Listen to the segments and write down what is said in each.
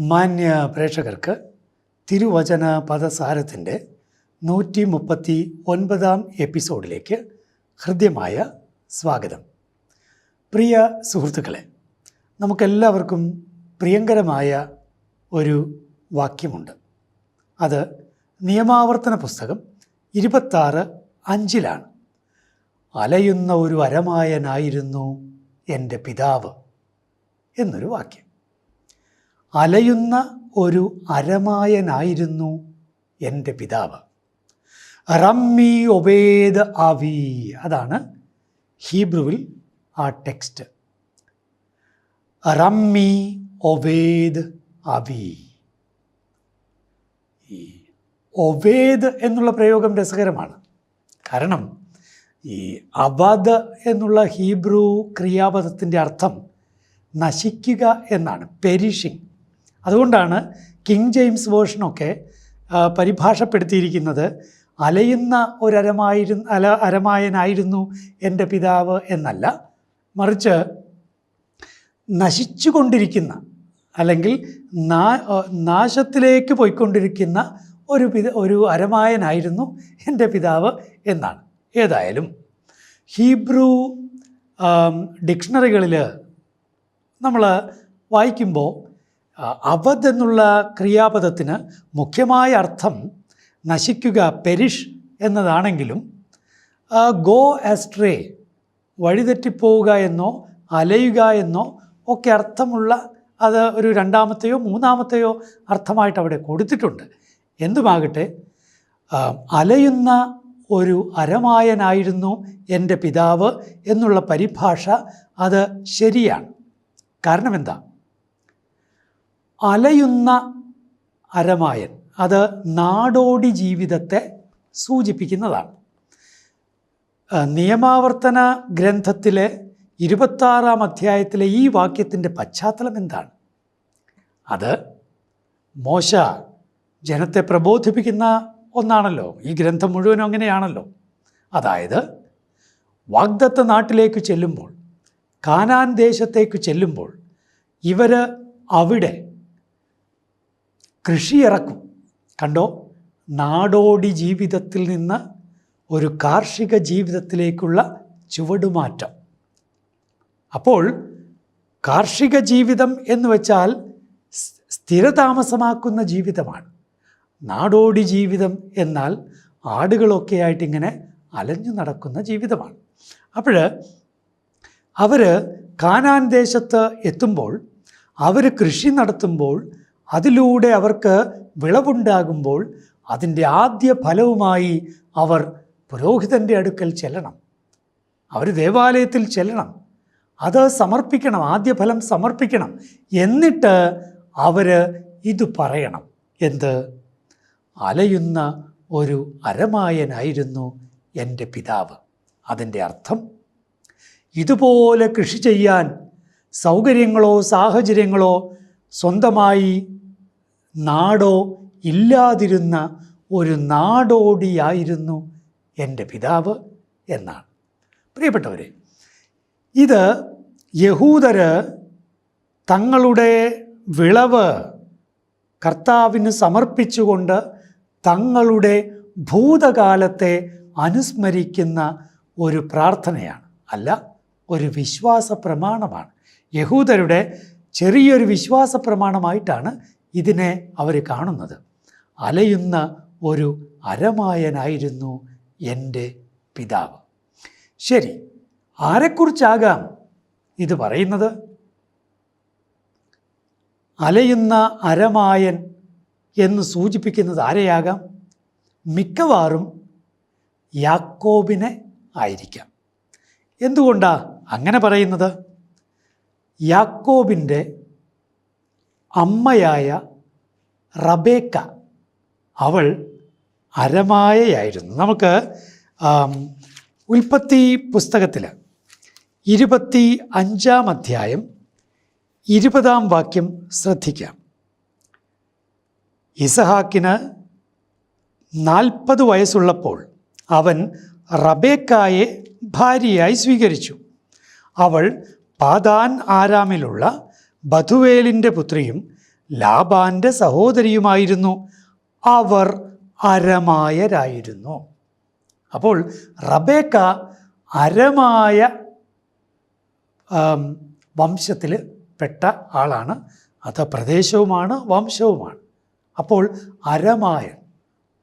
മാന്യ പ്രേക്ഷകർക്ക് തിരുവചന പദസാരത്തിന്റെ നൂറ്റി മുപ്പത്തി ഒൻപതാം എപ്പിസോഡിലേക്ക് ഹൃദ്യമായ സ്വാഗതം. പ്രിയ സുഹൃത്തുക്കളെ നമുക്കെല്ലാവർക്കും പ്രിയങ്കരമായ ഒരു വാക്യമുണ്ട്. അത് നിയമാവർത്തന പുസ്തകം ഇരുപത്താറ് അഞ്ചിലാണ്. അലയുന്ന ഒരു അരമായനായിരുന്നു എന്റെ പിതാവ് എന്നൊരു വാക്യം. അലയുന്ന ഒരു അരമായനായിരുന്നു എന്റെ പിതാവ്. റമ്മി ഒബേദ് അവി അതാണ് ഹീബ്രുവിൽ ആ ടെക്സ്റ്റ്. റമ്മി ഒബേദ് അവി. ഈ ഒബേദ് എന്നുള്ള പ്രയോഗം രസകരമാണ്. കാരണം ഈ അബദ് എന്നുള്ള ഹീബ്രു ക്രിയാപദത്തിന്റെ അർത്ഥം നശിക്കുക എന്നാണ് പെരിഷിങ്. അതുകൊണ്ടാണ് കിങ് ജെയിംസ് വേർഷനൊക്കെ പരിഭാഷപ്പെടുത്തിയിരിക്കുന്നത് അലയുന്ന ഒരരമായിരുന്നു അല അരമായനായിരുന്നു എന്റെ പിതാവ് എന്നല്ല. മറിച്ച് നശിച്ചുകൊണ്ടിരിക്കുന്ന അല്ലെങ്കിൽ നാ നാശത്തിലേക്ക് പോയിക്കൊണ്ടിരിക്കുന്ന ഒരു പിത ഒരു അരമായനായിരുന്നു എന്റെ പിതാവ് എന്നാണ്. ഏതായാലും ഹീബ്രു ഡിക്ഷണറികളിൽ നമ്മൾ വായിക്കുമ്പോൾ അവധ് എന്നുള്ള ക്രിയാപദത്തിന് മുഖ്യമായ അർത്ഥം നശിക്കുക പെരിഷ് എന്നതാണെങ്കിലും ഗോ ആസ്ട്രേ വഴിതെറ്റിപ്പോവുക എന്നോ അലയുക എന്നോ ഒക്കെ അർത്ഥമുള്ള അത് ഒരു രണ്ടാമത്തെയോ മൂന്നാമത്തെയോ അർത്ഥമായിട്ട് അവിടെ കൊടുത്തിട്ടുണ്ട്. എന്തുമാകട്ടെ അലയുന്ന ഒരു അരമായനായിരുന്നു എന്റെ പിതാവ് എന്നുള്ള പരിഭാഷ അത് ശരിയാണ്. കാരണം എന്താ? അലയുന്ന അരമായൻ. അത് നാടോടി ജീവിതത്തെ സൂചിപ്പിക്കുന്നതാണ്. നിയമാവർത്തന ഗ്രന്ഥത്തിലെ ഇരുപത്താറാം അധ്യായത്തിലെ ഈ വാക്യത്തിന്റെ പശ്ചാത്തലം എന്താണ്? അത് മോശ ജനത്തെ പ്രബോധിപ്പിക്കുന്ന ഒന്നാണല്ലോ. ഈ ഗ്രന്ഥം മുഴുവനും അങ്ങനെയാണല്ലോ. അതായത് വാഗ്ദത്ത നാട്ടിലേക്ക് ചെല്ലുമ്പോൾ കാനാൻ ദേശത്തേക്ക് ചെല്ലുമ്പോൾ ഇവർ അവിടെ കൃഷി ഇറക്കും കണ്ടോ? നാടോടി ജീവിതത്തിൽ നിന്ന് ഒരു കാർഷിക ജീവിതത്തിലേക്കുള്ള ചുവടുമാറ്റം. അപ്പോൾ കാർഷിക ജീവിതം എന്ന് വെച്ചാൽ സ്ഥിരതാമസമാക്കുന്ന ജീവിതമാണ്. നാടോടി ജീവിതം എന്നാൽ ആടുകളൊക്കെ ആയിട്ട് ഇങ്ങനെ അലഞ്ഞു നടക്കുന്ന ജീവിതമാണ്. അപ്പോൾ അവർ കാനാൻ ദേശത്ത് എത്തുമ്പോൾ അവർ കൃഷി നടത്തുമ്പോൾ അതിലൂടെ അവർക്ക് വിളവുണ്ടാകുമ്പോൾ അതിന്റെ ആദ്യ ഫലവുമായി അവർ പുരോഹിതന്റെ അടുക്കൽ ചെല്ലണം. അവർ ദേവാലയത്തിൽ ചെല്ലണം. അത് സമർപ്പിക്കണം ആദ്യ ഫലം സമർപ്പിക്കണം എന്നിട്ട് അവർ ഇത് പറയണം. എന്ത്? അലയുന്ന ഒരു അരമായനായിരുന്നു എന്റെ പിതാവ്. അതിന്റെ അർത്ഥം ഇതുപോലെ കൃഷി ചെയ്യാൻ സൗകര്യങ്ങളോ സാഹചര്യങ്ങളോ സ്വന്തമായി നാടോ ഇല്ലാതിരുന്ന ഒരു നാടോടിയായിരുന്നു എന്റെ പിതാവ് എന്നാണ്. പ്രിയപ്പെട്ടവരെ ഇത് യഹൂദര് തങ്ങളുടെ വിളവ് കർത്താവിന് സമർപ്പിച്ചുകൊണ്ട് തങ്ങളുടെ ഭൂതകാലത്തെ അനുസ്മരിക്കുന്ന ഒരു പ്രാർത്ഥനയാണ് അല്ല ഒരു വിശ്വാസ പ്രമാണമാണ് യഹൂദരുടെ ചെറിയൊരു വിശ്വാസ പ്രമാണമായിട്ടാണ് ഇതിനെ അവർ കാണുന്നത്. അലയുന്ന ഒരു അരമായനായിരുന്നു എന്റെ പിതാവ്. ശരി ആരെക്കുറിച്ചാകാം ഇത് പറയുന്നത്? അലയുന്ന അരമായൻ എന്ന് സൂചിപ്പിക്കുന്നത് ആരെയാകാം? മിക്കവാറും യാക്കോബിനെ ആയിരിക്കാം. എന്തുകൊണ്ടാണ് അങ്ങനെ പറയുന്നത്? യാക്കോബിന്റെ അമ്മയായ റബേക്ക അവൾ അരമായയായിരുന്നു. നമുക്ക് ഉൽപ്പത്തി പുസ്തകത്തിൽ ഇരുപത്തി അഞ്ചാം അധ്യായം ഇരുപതാം വാക്യം ശ്രദ്ധിക്കാം. ഇസഹാക്കിന് നാൽപ്പത് വയസ്സുള്ളപ്പോൾ അവൻ റബേക്കായെ ഭാര്യയായി സ്വീകരിച്ചു. അവൾ പാതാൻ ആരാമിലുള്ള ബധുവേലിന്റെ പുത്രിയും ലാബാന്റെ സഹോദരിയുമായിരുന്നു. അവർ അരമായരായിരുന്നു. അപ്പോൾ റബേക്ക അരമായ വംശത്തിൽ പെട്ട ആളാണ്. അത് പ്രദേശവുമാണ് വംശവുമാണ്. അപ്പോൾ അരമായ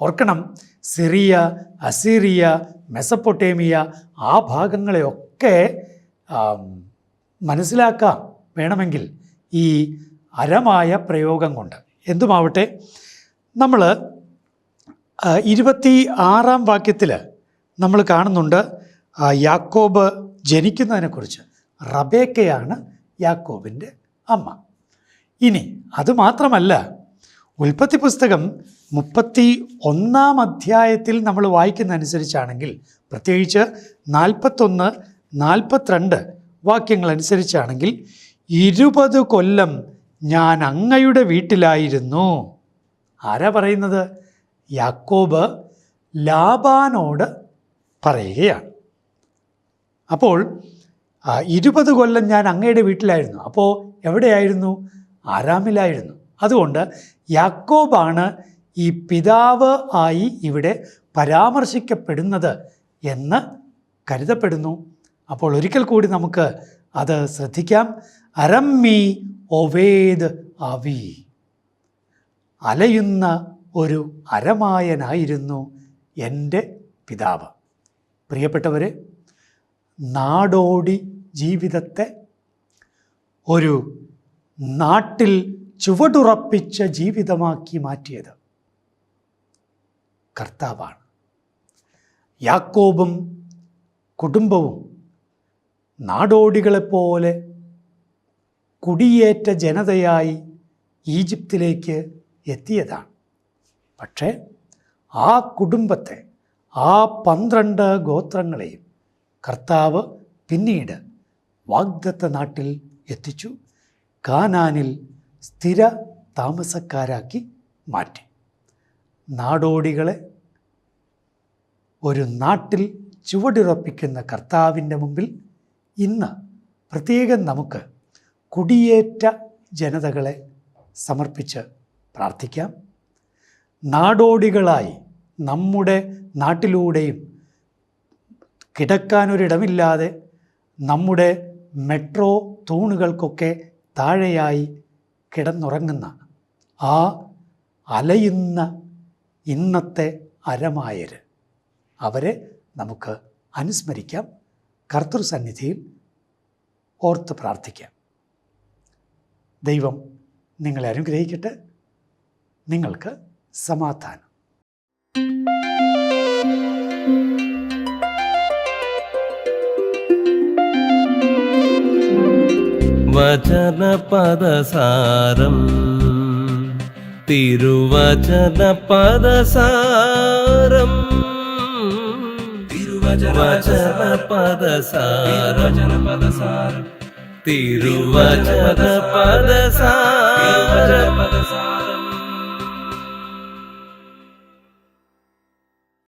ഓർക്കണം സിറിയ അസീറിയ മെസപ്പൊട്ടേമിയ ആ ഭാഗങ്ങളെയൊക്കെ മനസ്സിലാക്കാം വേണമെങ്കിൽ ഈ അരമായ പ്രയോഗം കൊണ്ട്. എന്തുമാവട്ടെ നമ്മൾ ഇരുപത്തി ആറാം വാക്യത്തിൽ നമ്മൾ കാണുന്നുണ്ട് യാക്കോബ് ജനിക്കുന്നതിനെക്കുറിച്ച് റബേക്കയാണ് യാക്കോബിന്റെ അമ്മ. ഇനി അതുമാത്രമല്ല ഉൽപ്പത്തി പുസ്തകം മുപ്പത്തി ഒന്നാം അധ്യായത്തിൽ നമ്മൾ വായിക്കുന്ന വായിക്കുന്നതനുസരിച്ചാണെങ്കിൽ പ്രത്യേകിച്ച് നാൽപ്പത്തൊന്ന് നാൽപ്പത്തിരണ്ട് വാക്യങ്ങൾ അനുസരിച്ചാണെങ്കിൽ ഇരുപത് കൊല്ലം ഞാൻ അങ്ങയുടെ വീട്ടിലായിരുന്നു. ആരാ പറയുന്നത്? യാക്കോബ് ലാബാനോട് പറയുകയാണ്. അപ്പോൾ ഇരുപത് കൊല്ലം ഞാൻ അങ്ങയുടെ വീട്ടിലായിരുന്നു. അപ്പോൾ എവിടെയായിരുന്നു? ആരാമിലായിരുന്നു അതുകൊണ്ട് യാക്കോബാണ് ഈ പിതാവ് ആയി ഇവിടെ പരാമർശിക്കപ്പെടുന്നത് എന്ന് കരുതപ്പെടുന്നു. അപ്പോൾ ഒരിക്കൽ കൂടി നമുക്ക് അത് ശ്രദ്ധിക്കാം. അരമ്മി ഒവേദ് അവി. അലയുന്ന ഒരു അരമായനായിരുന്നു എന്റെ പിതാവ്. പ്രിയപ്പെട്ടവരെ നാടോടി ജീവിതത്തെ ഒരു നാട്ടിൽ ചുവടുറപ്പിച്ച ജീവിതമാക്കി മാറ്റിയത് കർത്താവാണ്. യാക്കോബും കുടുംബവും നാടോടികളെപ്പോലെ കുടിയേറ്റ ജനതയായി ഈജിപ്തിലേക്ക് എത്തിയതാണ്. പക്ഷേ ആ കുടുംബത്തെ ആ പന്ത്രണ്ട് ഗോത്രങ്ങളെയും കർത്താവ് പിന്നീട് വാഗ്ദത്ത നാട്ടിൽ എത്തിച്ചു കാനാനിൽ സ്ഥിര താമസക്കാരാക്കി മാറ്റി. നാടോടികളെ ഒരു നാട്ടിൽ ചുവടുറപ്പിക്കുന്ന കർത്താവിന്റെ മുമ്പിൽ ഇന്ന് പ്രത്യേകം നമുക്ക് കുടിയേറ്റ ജനതകളെ സമർപ്പിച്ച് പ്രാർത്ഥിക്കാം. നാടോടികളായി നമ്മുടെ നാട്ടിലൂടെയും കിടക്കാനൊരിടമില്ലാതെ നമ്മുടെ മെട്രോ തൂണുകൾക്കൊക്കെ താഴെയായി കിടന്നുറങ്ങുന്ന ആ അലയുന്ന ഇന്നത്തെ അരമായര്. അവരെ നമുക്ക് അനുസ്മരിക്കാം. കർത്തൃസന്നിധിയിൽ ഓർത്ത് പ്രാർത്ഥിക്കാം. ദൈവം നിങ്ങളെ അനുഗ്രഹിക്കട്ടെ. നിങ്ങൾക്ക് സമാധാനം. വചന పదസാരം തിരുവചന పదസാരം തിരുവചന വചനപദസാരം. തിരുവചനപദസാരം. തിരുവചനപദസാരം തിരുവചനപദസാരം